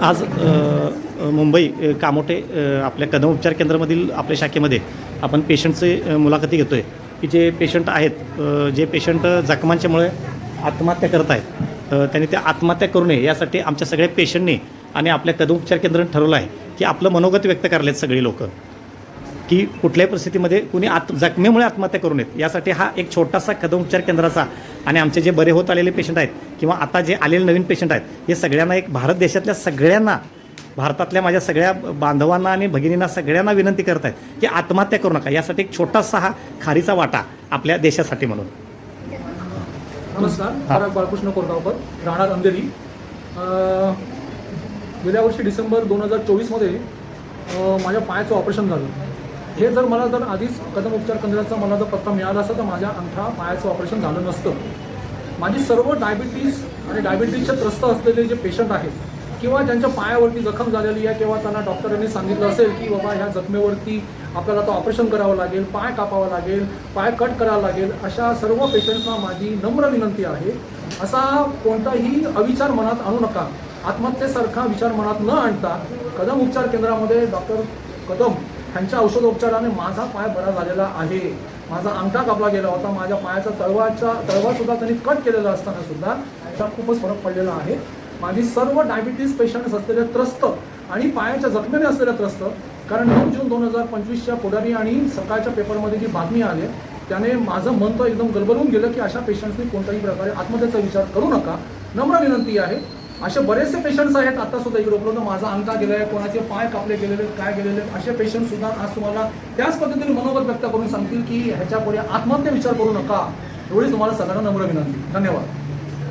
आज मुंबई कामोटे आपल्या कदम उपचार केंद्रामधील आपल्या शाखेमध्ये आपण पेशंटचे मुलाखती घेतो आहे की जे पेशंट आहेत जे पेशंट जखमांच्यामुळे आत्महत्या करत आहेत त्यांनी त्या आत्महत्या करू नये यासाठी आमच्या सगळ्या पेशंटनी आणि आपल्या कदम उपचार केंद्राने ठरवलं आहे की आपलं मनोगत व्यक्त करायला सगळी लोकं. की कुठल्याही परिस्थितीमध्ये कुणी आत जखमेमुळे आत्महत्या करू नयेत. यासाठी हा एक छोटासा कदम उपचार केंद्राचा आणि आमचे जे बरे होत आलेले पेशंट आहेत किंवा आता जे आलेले नवीन पेशंट आहेत हे सगळ्यांना एक भारत देशातल्या सगळ्यांना भारतातल्या माझ्या सगळ्या बांधवांना आणि भगिनींना सगळ्यांना विनंती करत आहेत की आत्महत्या करू नका. यासाठी एक छोटासा हा खारीचा वाटा आपल्या देशासाठी म्हणून. नमस्कार. बाळकृष्ण कोरगावकर राहणार अंधेरी. गेल्या वर्षी डिसेंबर दोन हजार चोवीसमध्ये माझ्या पायाचं ऑपरेशन झालं. हे जर मला जर आधीच कदम उपचार केंद्राचा मला जर पत्ता मिळाला असता तर माझ्या अंगठा पायाचं ऑपरेशन झालं नसतं. माझी सर्व डायबिटीज आणि डायबिटीजचे त्रस्त असलेले जे पेशंट आहेत किंवा ज्यांच्या पायावरती जखम झालेली आहे किंवा त्यांना डॉक्टरांनी सांगितलं असेल की बाबा ह्या जखमेवरती आपल्याला तो ऑपरेशन करावं लागेल पाय कापावा लागेल पाय कट करावा लागेल अशा सर्व पेशंटना माझी नम्र विनंती आहे. असा कोणताही अविचार मनात आणू नका. आत्महत्येसारखा विचार मनात न आणता कदम उपचार केंद्रामध्ये डॉक्टर कदम ह्यांच्या औषधोपचाराने माझा पाय बरा झालेला आहे. माझा अंगठा कापला गेला होता. माझ्या पायाचा तळवाचा तळवा सुद्धा त्यांनी कट केलेला असताना सुद्धा त्याचा खूपच फरक पडलेला आहे. माझी सर्व डायबिटीज पेशंट्स असलेले त्रस्त आणि पायाच्या जखमेने असलेल्या त्रस्त कारण नऊ जून दोन हजार पंचवीसच्या पुढारी आणि सकाळच्या पेपरमध्ये जी बातमी आली त्याने माझं मन तर एकदम गलबलून गेलं की अशा पेशंट्सनी कोणत्याही प्रकारे आत्महत्याचा विचार करू नका. नम्र विनंती आहे. असे बरेचसे पेशंट्स आहेत आता सुद्धा इकडे उपलब्ध माझा अंका गेलाय आहे कोणाचे पाय कापले गेलेले आहेत, काय गेलेले आहेत, असे पेशंट सुद्धा आज तुम्हाला त्याच पद्धतीने मनोगत व्यक्त करून सांगतील की ह्याच्यापुढे आत्महत्या विचार करू नका. एवढीच तुम्हाला सगळ्यांना नम्र विनंती. धन्यवाद.